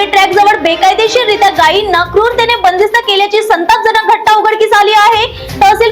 Railway track जवळ बेकायदेशीररित्या गायींना क्रूरतेने बंदिस्त केल्याची संतापजनक घटना उघडकीस आली आहे. तहसील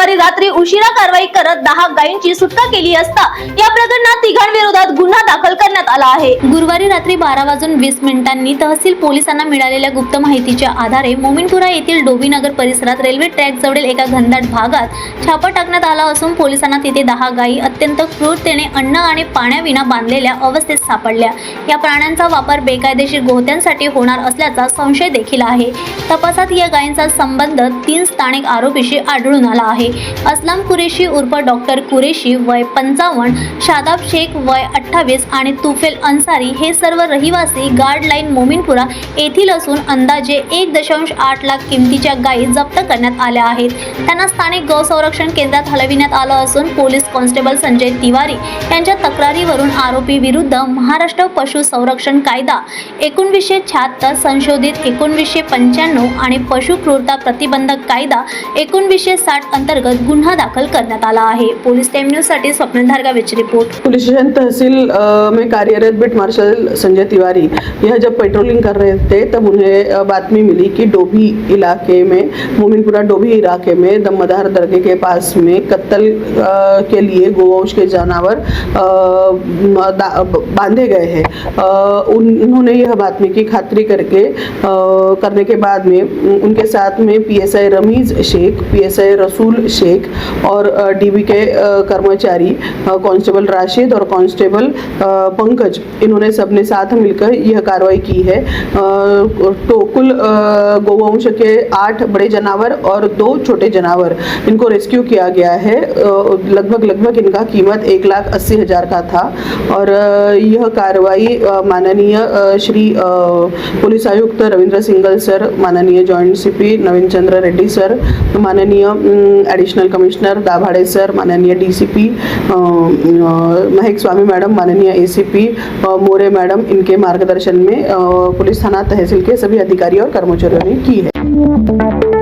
गुरुवारी रात्री उशिरा कारवाई करत दहा गायींची सुटका केली असता या प्रकरणात तिघांविरोधात गुन्हा दाखल करण्यात आला आहे. गुरुवारी रात्री बारा वाजून वीस मिनिटांनी तहसील पोलिसांना मिळालेल्या गुप्त माहितीच्या आधारे मोमिनपुरा येथील डोबीनगर परिसरात रेल्वे ट्रॅक जवळील एका घनदाट भागात छापा टाकण्यात आला असून पोलिसांना तिथे दहा गायी अत्यंत क्रूरतेने अन्न आणि पाण्याविना बांधलेल्या अवस्थेत सापडल्या. या प्राण्यांचा वापर बेकायदेशीर गोहत्यांसाठी होणार असल्याचा संशय देखील आहे. तपासात या गायींचा संबंध तीन स्थानिक आरोपीशी आढळून आला आहे. अस्लाम कुरेशी उर्फ डॉक्टर कुरेशी वय पंचावन्न शादाब शेख वय अठ्ठावीस आणि तुफेल अन्सारी हे सर्व रहिवासी गार्ड लाईन मोमिनपुरा येथील असून अंदाजे एक दशांश आठ लाख किमतीच्या गायी जप्त करण्यात आल्या आहेत. त्यांना स्थानिक गौसंरक्षण केंद्रात हलविण्यात आलं असून पोलीस कॉन्स्टेबल संजय तिवारी यांच्या तक्रारीवरून आरोपी विरुद्ध महाराष्ट्र पशु संरक्षण कायदा एकोणवीसशे शहात्तर संशोधित एकोणवीसशे पंच्याण्णव आणि पशु क्रूरता प्रतिबंधक कायदा एकोणवीसशे साठ अंतर्गत गुन्हा दाखल करण्यात आला आहे. पोलीस टाइम न्यूजसाठी स्वप्नील धारगावेची रिपोर्ट. पुलिस स्टेशन तहसील में कार्यरत बिट मार्शल संजय तिवारी. यह जब पेट्रोलिंग कर रहे थे तब उन्हें अ, बातमी मिली कि डोभी इलाके में मोमिनपुरा डोभी इलाके में दमदार दरगे के पास में कत्ल के लिए गोवंश के जानवर बांधे गए हैं। उन- उन्होंने यह बातमी की खातरी करके करने के बाद में उनके साथ में पीएसआई रमीज शेख पीएसआई रसूल शेख और डीबी के कर्मचारी कांस्टेबल राशिद और कांस्टेबल पंकज, इन्होंने सबने साथ मिलकर यह कार्रवाई की है। तो कुल गोवंश के आठ बड़े जानवर और दो छोटे जानवर, इनको रेस्क्यू किया गया है। लगभग लगभग इनका कीमत एक लाख अस्सी हज़ार का था और यह कार्रवाई माननीय श्री पुलिस आयुक्त रविंद्र सिंगल सर, माननीय joint CP Naveen Chandra Reddy sir, माननीय एडिशनल कमिश्नर दाभाडे सर माननीय डीसीपी महेक स्वामी मैडम, माननीय एसीपी मोरे मैडम, इनके मार्गदर्शन में पुलिस थाना तहसील के सभी अधिकारी और कर्मचारियों ने की है।